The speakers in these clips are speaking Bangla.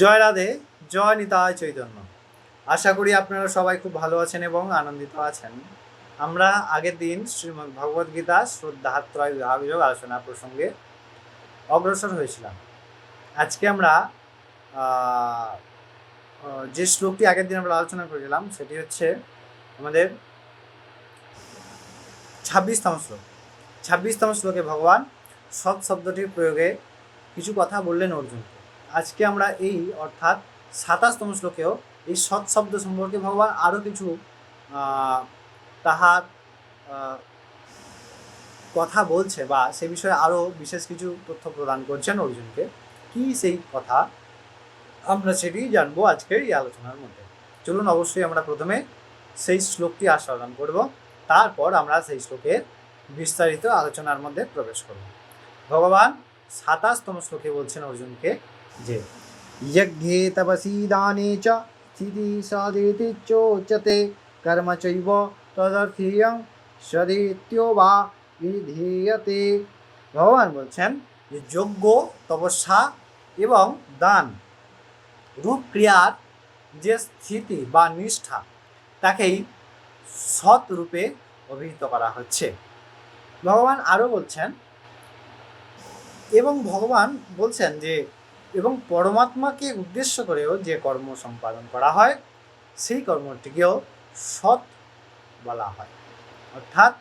জয় রাধে, জয় নিতায় চৈতন্য। আশা করি আপনারা সবাই খুব ভালো আছেন এবং আনন্দিত আছেন। আমরা আগের দিন শ্রীমদ্ ভগবদ গীতা শ্রদ্ধাত্রয় বিভাগ আলোচনা প্রসঙ্গে অগ্রসর হয়েছিলাম। আজকে আমরা যে শ্লোকটি আগের দিন আমরা আলোচনা করেছিলাম, সেটি হচ্ছে আমাদের ছাব্বিশতম শ্লোক। ছাব্বিশতম শ্লোকে ভগবান সৎ শব্দটির প্রয়োগে কিছু কথা বললেন অর্জুনকে। আজকে আমরা এই, অর্থাৎ সাতাশতম শ্লোকেও এই সৎ শব্দ সম্পর্কে ভগবান আরও কিছু তাহার কথা বলছে বা সে বিষয়ে আরও বিশেষ কিছু তথ্য প্রদান করছেন অর্জুনকে। কি সেই কথা? আমরা সেটি জানব আজকের এই আলোচনার মধ্যে। চলুন অবশ্যই আমরা প্রথমে সেই শ্লোকটি আস্বাদন করব, তারপর আমরা সেই শ্লোকের বিস্তারিত আলোচনার মধ্যে প্রবেশ করব। ভগবান সাতাশতম শ্লোকে বলছেন অর্জুনকে यज्ञे तपसि दाने च स्थिति साधेति चोच्यते कर्म चैव तदर्थीयं सदित्यो वा विधीयते ভগবান বলছেন যে যজ্ঞ তপস্যা এবং দান রূপ ক্রিয়ার যে স্থিতি বা নিষ্ঠা তাকেই সৎ রূপে অভিহিত করা হচ্ছে ভগবান আরও বলছেন এবং ভগবান বলছেন যে এবং পরমাত্মাকে উদ্দেশ্য করেও যে কর্ম সম্পাদন করা হয়, সেই কর্মটিকেও সৎ বলা হয়। অর্থাৎ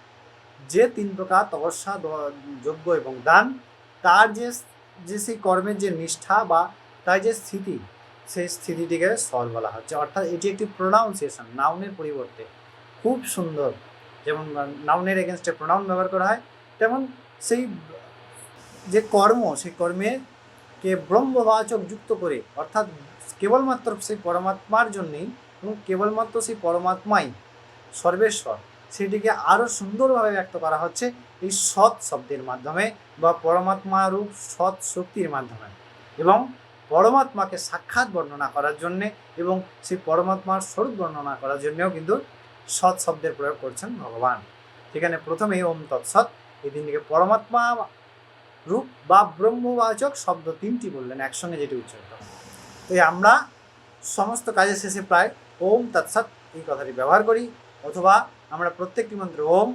যে তিন প্রকার তপস্যা যজ্ঞ এবং দান, তার যে যে সেই কর্মের যে নিষ্ঠা বা তার যে স্থিতি, সেই স্থিতিটিকে সল বলা হচ্ছে। অর্থাৎ এটি একটি প্রোনাউন্সিয়েশন নাউনের পরিবর্তে। খুব সুন্দর। যেমন নাউনের এগেনস্টে প্রোনাউন ব্যবহার করা হয়, তেমন সেই যে কর্ম, সেই কর্মে কে ব্রহ্মবাচক যুক্ত করে, অর্থাৎ কেবলমাত্র সেই পরমাত্মার জন্যেই এবং কেবলমাত্র সেই পরমাত্মাই সর্বেশ্বর, সেটিকে আরও সুন্দরভাবে ব্যক্ত করা হচ্ছে এই সৎ শব্দের মাধ্যমে বা পরমাত্মা রূপ সৎ শক্তির মাধ্যমে এবং পরমাত্মাকে সাক্ষাৎ বর্ণনা করার জন্যে এবং সেই পরমাত্মার স্বরূপ বর্ণনা করার জন্যেও কিন্তু সৎ শব্দের প্রয়োগ করছেন ভগবান। সেখানে প্রথমেই ওম তৎসৎ, এই তিনটিকে পরমাত্মা রূপ বা ব্রহ্মবাচক শব্দ তিনটি বললেন, একসঙ্গে যেটি উচ্চারিত হয়। তো আমরা সমস্ত কাজের শেষে প্রায় ওম তৎসৎ এই কথাটি ব্যবহার করি, অথবা আমরা প্রত্যেকটি মন্ত্রে ওম,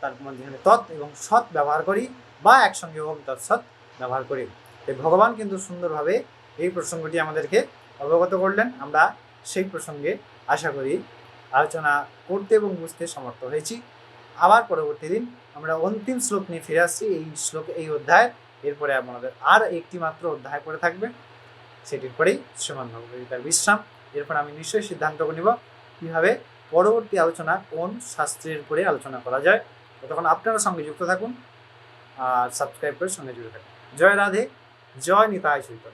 তার মধ্যে তৎ এবং সৎ ব্যবহার করি বা একসঙ্গে ওম তৎসৎ ব্যবহার করি। তাই ভগবান কিন্তু সুন্দরভাবে এই প্রসঙ্গটি আমাদেরকে অবগত করলেন। আমরা সেই প্রসঙ্গে আশা করি আলোচনা করতে এবং বুঝতে সমর্থ হয়েছি। আবার পরবর্তী দিন আমরা অন্তিম শ্লোক নিয়ে ফিরে আসছি। এই শ্লোক, এই অধ্যায়। এরপরে আমাদের আর একটি মাত্র অধ্যায় পড়ে থাকবে। সেটির পরেই সমান ভগবদ্গীতার বিশ্রাম। এরপর আমি নিশ্চয়ই সিদ্ধান্ত নিব কীভাবে পরবর্তী আলোচনা কোন শাস্ত্রের উপরে আলোচনা করা যায়। ততক্ষণ আপনারা সঙ্গে যুক্ত থাকুন আর সাবস্ক্রাইব করে সঙ্গে জুড়ে থাকুন। জয় রাধে, জয় নিতাই চৈতন্য।